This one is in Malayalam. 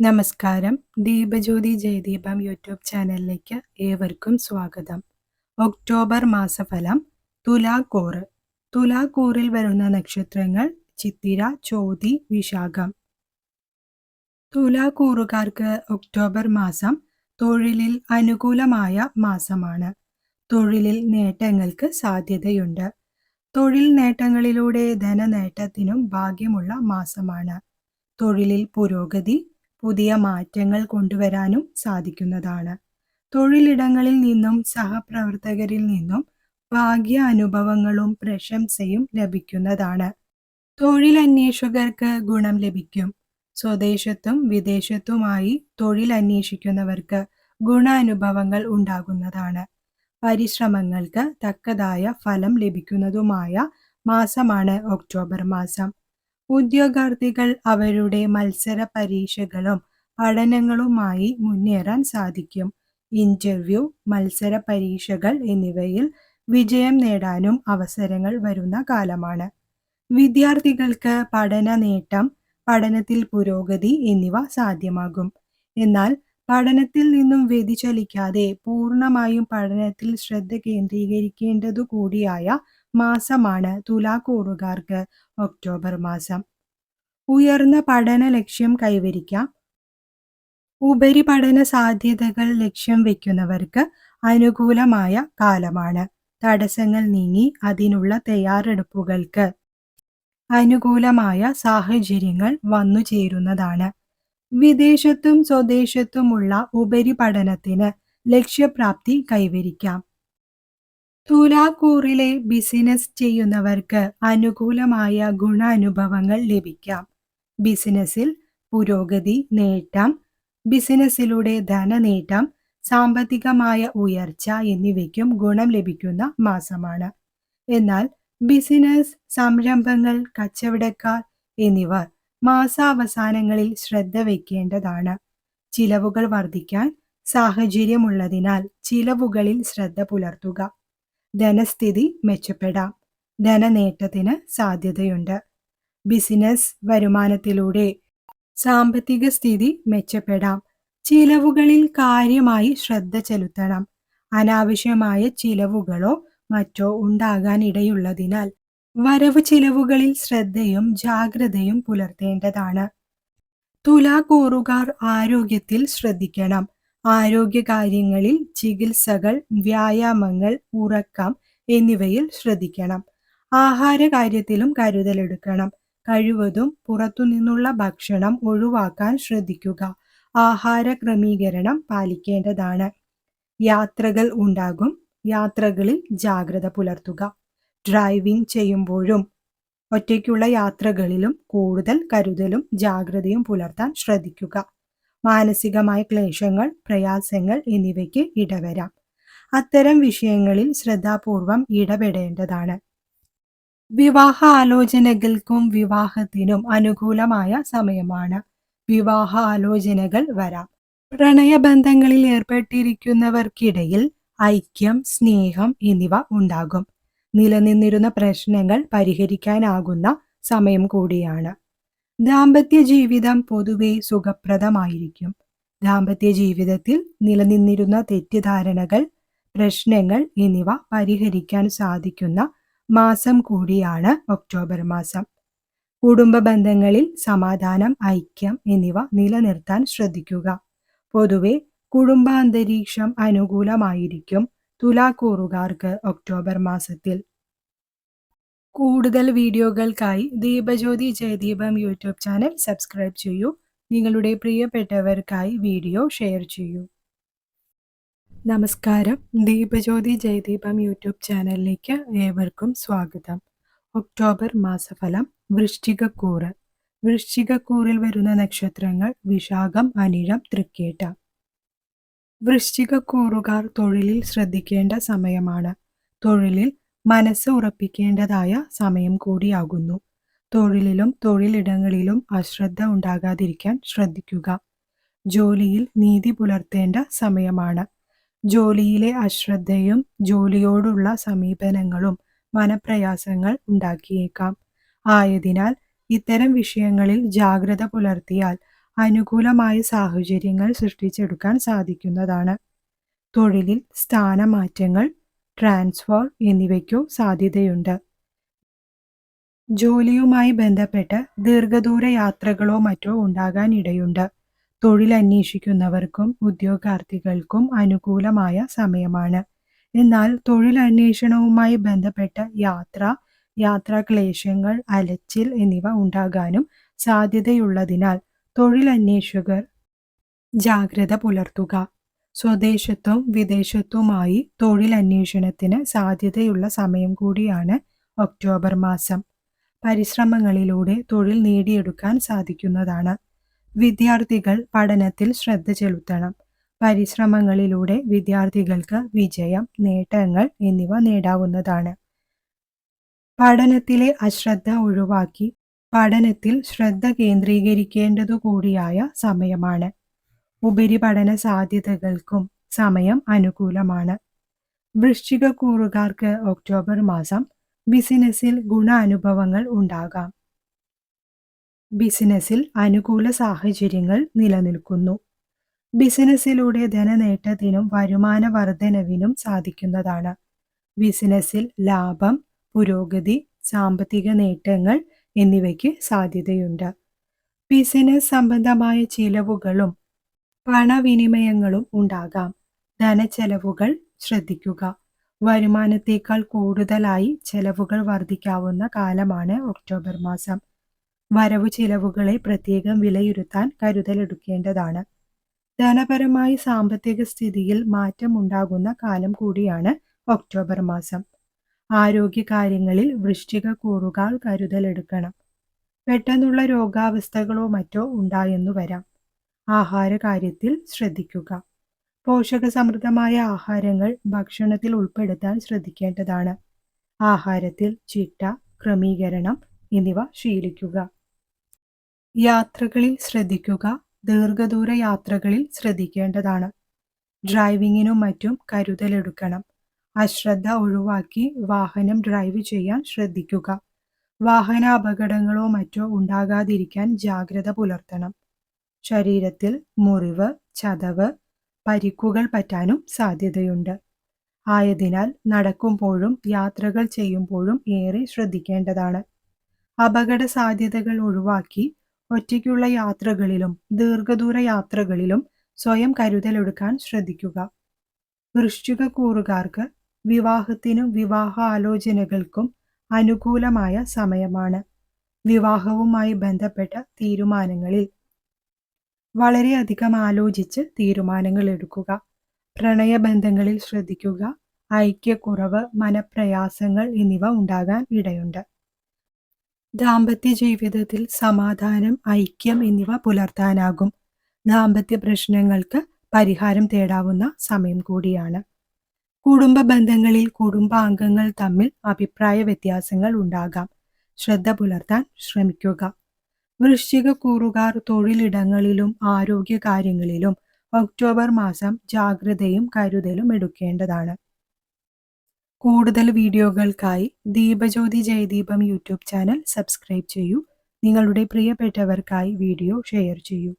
നമസ്കാരം. ദീപജ്യോതി ജയദീപം യൂട്യൂബ് ചാനലിലേക്ക് ഏവർക്കും സ്വാഗതം. ഒക്ടോബർ മാസഫലം തുലാക്കൂറ്. തുലാക്കൂറിൽ വരുന്ന നക്ഷത്രങ്ങൾ ചിത്തിര ചോതി വിശാഖം. തുലാക്കൂറുകാർക്ക് ഒക്ടോബർ മാസം തൊഴിലിൽ അനുകൂലമായ മാസമാണ്. തൊഴിലിൽ നേട്ടങ്ങൾക്ക് സാധ്യതയുണ്ട്. തൊഴിൽ നേട്ടങ്ങളിലൂടെ ധനനേട്ടത്തിനും ഭാഗ്യമുള്ള മാസമാണ്. തൊഴിലിൽ പുരോഗതി പുതിയ മാറ്റങ്ങൾ കൊണ്ടുവരാനും സാധിക്കുന്നതാണ്. തൊഴിലിടങ്ങളിൽ നിന്നും സഹപ്രവർത്തകരിൽ നിന്നും ഭാഗ്യ അനുഭവങ്ങളും പ്രശംസയും ലഭിക്കുന്നതാണ്. തൊഴിലന്വേഷകർക്ക് ഗുണം ലഭിക്കും. സ്വദേശത്തും വിദേശത്തുമായി തൊഴിൽ അന്വേഷിക്കുന്നവർക്ക് ഗുണാനുഭവങ്ങൾ ഉണ്ടാകുന്നതാണ്. പരിശ്രമങ്ങൾക്ക് തക്കതായ ഫലം ലഭിക്കുന്നതുമായ മാസമാണ് ഒക്ടോബർ മാസം. ഉദ്യോഗാർത്ഥികൾ അവരുടെ മത്സര പരീക്ഷകളും പഠനങ്ങളുമായി മുന്നേറാൻ സാധിക്കും. ഇന്റർവ്യൂ മത്സര പരീക്ഷകൾ എന്നിവയിൽ വിജയം നേടാനും അവസരങ്ങൾ വരുന്ന കാലമാണ്. വിദ്യാർത്ഥികൾക്ക് പഠന നേട്ടം പഠനത്തിൽ പുരോഗതി എന്നിവ സാധ്യമാകും. എന്നാൽ പഠനത്തിൽ നിന്നും വ്യതിചലിക്കാതെ പൂർണമായും പഠനത്തിൽ ശ്രദ്ധ കേന്ദ്രീകരിക്കേണ്ടതു കൂടിയായ മാസമാണ് തുലാക്കൂറുകാർക്ക് ഒക്ടോബർ മാസം. ഉയർന്ന പഠന ലക്ഷ്യം കൈവരിക്കാം. ഉപരിപഠന സാധ്യതകൾ ലക്ഷ്യം വയ്ക്കുന്നവർക്ക് അനുകൂലമായ കാലമാണ്. തടസ്സങ്ങൾ നീങ്ങി അതിനുള്ള തയ്യാറെടുപ്പുകൾക്ക് അനുകൂലമായ സാഹചര്യങ്ങൾ വന്നു ചേരുന്നതാണ്. വിദേശത്തും സ്വദേശത്തുമുള്ള ഉപരിപഠനത്തിന് ലക്ഷ്യപ്രാപ്തി കൈവരിക്കാം. തുലാക്കൂറിലെ ബിസിനസ് ചെയ്യുന്നവർക്ക് അനുകൂലമായ ഗുണാനുഭവങ്ങൾ ലഭിക്കാം. ബിസിനസ്സിൽ പുരോഗതി നേട്ടം ബിസിനസ്സിലൂടെ ധനനേട്ടം സാമ്പത്തികമായ ഉയർച്ച എന്നിവയ്ക്കും ഗുണം ലഭിക്കുന്ന മാസമാണ്. എന്നാൽ ബിസിനസ് സംരംഭങ്ങൾ കച്ചവടക്കാർ എന്നിവർ മാസാവസാനങ്ങളിൽ ശ്രദ്ധ വയ്ക്കേണ്ടതാണ് ചിലവുകൾ വർദ്ധിക്കാൻ സാഹചര്യമുള്ളതിനാൽ ചിലവുകളിൽ ശ്രദ്ധ പുലർത്തുക. ധനസ്ഥിതി മെച്ചപ്പെടാം. ധനനേട്ടത്തിന് സാധ്യതയുണ്ട്. ബിസിനസ് വരുമാനത്തിലൂടെ സാമ്പത്തിക സ്ഥിതി മെച്ചപ്പെടാം. ചിലവുകളിൽ കാര്യമായി ശ്രദ്ധ ചെലുത്തണം. അനാവശ്യമായ ചിലവുകളോ മറ്റോ ഉണ്ടാകാനിടയുള്ളതിനാൽ വരവ് ചിലവുകളിൽ ശ്രദ്ധയും ജാഗ്രതയും പുലർത്തേണ്ടതാണ്. തുലാകൂറുകാർ ആരോഗ്യത്തിൽ ശ്രദ്ധിക്കണം. ആരോഗ്യകാര്യങ്ങളിൽ ചികിത്സകൾ വ്യായാമങ്ങൾ ഉറക്കം എന്നിവയിൽ ശ്രദ്ധിക്കണം. ആഹാര കാര്യത്തിലും കരുതലെടുക്കണം കഴിവതും പുറത്തുനിന്നുള്ള ഭക്ഷണം ഒഴിവാക്കാൻ ശ്രദ്ധിക്കുക. ആഹാര ക്രമീകരണം പാലിക്കേണ്ടതാണ്. യാത്രകൾ ഉണ്ടാകും. യാത്രകളിൽ ജാഗ്രത പുലർത്തുക. ഡ്രൈവിംഗ് ചെയ്യുമ്പോഴും ഒറ്റയ്ക്കുള്ള യാത്രകളിലും കൂടുതൽ കരുതലും ജാഗ്രതയും പുലർത്താൻ ശ്രദ്ധിക്കുക. മാനസികമായ ക്ലേശങ്ങൾ പ്രയാസങ്ങൾ എന്നിവയ്ക്ക് ഇടവരാം. അത്തരം വിഷയങ്ങളിൽ ശ്രദ്ധാപൂർവം ഇടപെടേണ്ടതാണ്. വിവാഹ ആലോചനകൾക്കും വിവാഹത്തിനും അനുകൂലമായ സമയമാണ്. വിവാഹ ആലോചനകൾ വരാം. പ്രണയബന്ധങ്ങളിൽ ഏർപ്പെട്ടിരിക്കുന്നവർക്കിടയിൽ ഐക്യം സ്നേഹം എന്നിവ ഉണ്ടാകും. നിലനിന്നിരുന്ന പ്രശ്നങ്ങൾ പരിഹരിക്കാനാകുന്ന സമയം കൂടിയാണ്. ദാമ്പത്യ ജീവിതം പൊതുവെ സുഖപ്രദമായിരിക്കും. ദാമ്പത്യ ജീവിതത്തിൽ നിലനിന്നിരുന്ന തെറ്റിദ്ധാരണകൾ പ്രശ്നങ്ങൾ എന്നിവ പരിഹരിക്കാൻ സാധിക്കുന്ന മാസം കൂടിയാണ് ഒക്ടോബർ മാസം. കുടുംബ ബന്ധങ്ങളിൽ സമാധാനം ഐക്യം എന്നിവ നിലനിർത്താൻ ശ്രദ്ധിക്കുക. പൊതുവെ കുടുംബാന്തരീക്ഷം അനുകൂലമായിരിക്കും തുലാക്കൂറുകാർക്ക് ഒക്ടോബർ മാസത്തിൽ. കൂടുതൽ വീഡിയോകൾക്കായി Deepajyothi Jayadeepam YouTube channel subscribe ചെയ്യൂ. നിങ്ങളുടെ പ്രിയപ്പെട്ടവർക്കായി വീഡിയോ ഷെയർ ചെയ്യൂ. നമസ്കാരം. ദീപജ്യോതി ജയദീപം യൂട്യൂബ് ചാനലിലേക്ക് ഏവർക്കും സ്വാഗതം. ഒക്ടോബർ മാസഫലം വൃശ്ചികക്കൂറ്. വൃശ്ചികക്കൂറിൽ വരുന്ന നക്ഷത്രങ്ങൾ വിശാഖം അനിഴം തൃക്കേട്ട. വൃശ്ചികക്കൂറുകാർ തൊഴിലിൽ ശ്രദ്ധിക്കേണ്ട സമയമാണ്. തൊഴിലിൽ മനസ്സ് ഉറപ്പിക്കേണ്ടതായ സമയം കൂടിയാകുന്നു. തൊഴിലിലും തൊഴിലിടങ്ങളിലും അശ്രദ്ധ ഉണ്ടാകാതിരിക്കാൻ ശ്രദ്ധിക്കുക. ജോലിയിൽ നീതി പുലർത്തേണ്ട സമയമാണ്. ജോലിയിലെ അശ്രദ്ധയും ജോലിയോടുള്ള സമീപനങ്ങളും മനപ്രയാസങ്ങൾ ഉണ്ടാക്കിയേക്കാം. ആയതിനാൽ ഇത്തരം വിഷയങ്ങളിൽ ജാഗ്രത പുലർത്തിയാൽ അനുകൂലമായ സാഹചര്യങ്ങൾ സൃഷ്ടിച്ചെടുക്കാൻ സാധിക്കുന്നതാണ്. തൊഴിലിൽ സ്ഥാനമാറ്റങ്ങൾ ട്രാൻസ്ഫർ എന്നിവയ്ക്കു സാധ്യതയുണ്ട്. ജോലിയുമായി ബന്ധപ്പെട്ട് ദീർഘദൂര യാത്രകളോ മറ്റോ ഉണ്ടാകാൻ ഇടയുണ്ട് തൊഴിൽ അന്വേഷിക്കുന്നവർക്കും ഉദ്യോഗാർത്ഥികൾക്കും അനുകൂലമായ സമയമാണ്. എന്നാൽ തൊഴിൽ അന്വേഷണവുമായി ബന്ധപ്പെട്ട യാത്ര യാത്രാക്ലേശങ്ങൾ അലച്ചിൽ എന്നിവ ഉണ്ടാകാനും സാധ്യതയുള്ളതിനാൽ തൊഴിൽ അന്വേഷകർ ജാഗ്രത പുലർത്തുക. സ്വദേശത്തും വിദേശത്തുമായി തൊഴിൽ അന്വേഷണത്തിന് സാധ്യതയുള്ള സമയം കൂടിയാണ് ഒക്ടോബർ മാസം. പരിശ്രമങ്ങളിലൂടെ തൊഴിൽ നേടിയെടുക്കാൻ സാധിക്കുന്നതാണ്. വിദ്യാർത്ഥികൾ പഠനത്തിൽ ശ്രദ്ധ ചെലുത്തണം. പരിശ്രമങ്ങളിലൂടെ വിദ്യാർത്ഥികൾക്ക് വിജയം നേട്ടങ്ങൾ എന്നിവ നേടാവുന്നതാണ്. പഠനത്തിലെ അശ്രദ്ധ ഒഴിവാക്കി പഠനത്തിൽ ശ്രദ്ധ കേന്ദ്രീകരിക്കേണ്ടതു കൂടിയായ സമയമാണ്. ഉപരിപഠന സാധ്യതകൾക്കും സമയം അനുകൂലമാണ്. വൃശ്ചിക കൂറുകാർക്ക് ഒക്ടോബർ മാസം ബിസിനസ്സിൽ ഗുണാനുഭവങ്ങൾ ഉണ്ടാകാം. ബിസിനസ്സിൽ അനുകൂല സാഹചര്യങ്ങൾ നിലനിൽക്കുന്നു. ബിസിനസ്സിലൂടെ ധനനേട്ടത്തിനും വരുമാന വർധനവിനും സാധിക്കുന്നതാണ്. ബിസിനസ്സിൽ ലാഭം പുരോഗതി സാമ്പത്തിക നേട്ടങ്ങൾ എന്നിവയ്ക്ക് സാധ്യതയുണ്ട്. ബിസിനസ് സംബന്ധമായ ചിലവുകളും പണവിനിമയങ്ങളും ഉണ്ടാകാം. ധനച്ചെലവുകൾ ശ്രദ്ധിക്കുക. വരുമാനത്തേക്കാൾ കൂടുതലായി ചെലവുകൾ വർദ്ധിക്കാവുന്ന കാലമാണ് ഒക്ടോബർ മാസം. വരവു ചിലവുകളെ പ്രത്യേകം വിലയിരുത്താൻ കരുതലെടുക്കേണ്ടതാണ് ധനപരമായി സാമ്പത്തിക സ്ഥിതിയിൽ മാറ്റമുണ്ടാകുന്ന കാലം കൂടിയാണ് ഒക്ടോബർ മാസം. ആരോഗ്യകാര്യങ്ങളിൽ വൃശ്ചിക കൂറുകാർ കരുതലെടുക്കണം പെട്ടെന്നുള്ള രോഗാവസ്ഥകളോ മറ്റോ ഉണ്ടായെന്നു വരാം. ആഹാര കാര്യത്തിൽ ശ്രദ്ധിക്കുക. പോഷകസമൃദ്ധമായ ആഹാരങ്ങൾ ഭക്ഷണത്തിൽ ഉൾപ്പെടുത്താൻ ശ്രദ്ധിക്കേണ്ടതാണ്. ആഹാരത്തിൽ ചിട്ട ക്രമീകരണം എന്നിവ ശീലിക്കുക. യാത്രകളിൽ ശ്രദ്ധിക്കുക. ദീർഘദൂര യാത്രകളിൽ ശ്രദ്ധിക്കേണ്ടതാണ്. ഡ്രൈവിങ്ങിനും മറ്റും കരുതലെടുക്കണം. അശ്രദ്ധ ഒഴിവാക്കി വാഹനം ഡ്രൈവ് ചെയ്യാൻ ശ്രദ്ധിക്കുക. വാഹന അപകടങ്ങളോ മറ്റോ ഉണ്ടാകാതിരിക്കാൻ ജാഗ്രത പുലർത്തണം. ശരീരത്തിൽ മുറിവ് ചതവ് പരിക്കുകൾ പറ്റാനും സാധ്യതയുണ്ട്. ആയതിനാൽ നടക്കുമ്പോഴും യാത്രകൾ ചെയ്യുമ്പോഴും ഏറെ ശ്രദ്ധിക്കേണ്ടതാണ്. അപകട സാധ്യതകൾ ഒഴിവാക്കി ഒറ്റയ്ക്കുള്ള യാത്രകളിലും ദീർഘദൂര യാത്രകളിലും സ്വയം കരുതലെടുക്കാൻ ശ്രദ്ധിക്കുക. വൃശ്ചിക കൂറുകാർക്ക് വിവാഹത്തിനും വിവാഹ ആലോചനകൾക്കും അനുകൂലമായ സമയമാണ്. വിവാഹവുമായി ബന്ധപ്പെട്ട തീരുമാനങ്ങളിൽ വളരെയധികം ആലോചിച്ച് തീരുമാനങ്ങൾ എടുക്കുക. പ്രണയബന്ധങ്ങളിൽ ശ്രദ്ധിക്കുക. ഐക്യക്കുറവ് മനപ്രയാസങ്ങൾ എന്നിവ ഉണ്ടാകാൻ ഇടയുണ്ട്. ദാമ്പത്യ ജീവിതത്തിൽ സമാധാനം ഐക്യം എന്നിവ പുലർത്താനാകും. ദാമ്പത്യ പ്രശ്നങ്ങൾക്ക് പരിഹാരം തേടാവുന്ന സമയം കൂടിയാണ്. കുടുംബ ബന്ധങ്ങളിൽ കുടുംബാംഗങ്ങൾ തമ്മിൽ അഭിപ്രായ വ്യത്യാസങ്ങൾ ഉണ്ടാകാം. ശ്രദ്ധ പുലർത്താൻ ശ്രമിക്കുക. വൃശ്ചിക കൂറുകാർ തൊഴിലിടങ്ങളിലും ആരോഗ്യ കാര്യങ്ങളിലും ഒക്ടോബർ മാസം ജാഗ്രതയും കരുതലും എടുക്കേണ്ടതാണ്. കൂടുതൽ വീഡിയോകൾക്കായി Deepajyothi Jayadeepam YouTube channel subscribe ചെയ്യൂ. നിങ്ങളുടെ പ്രിയപ്പെട്ടവർക്കായി വീഡിയോ ഷെയർ ചെയ്യൂ.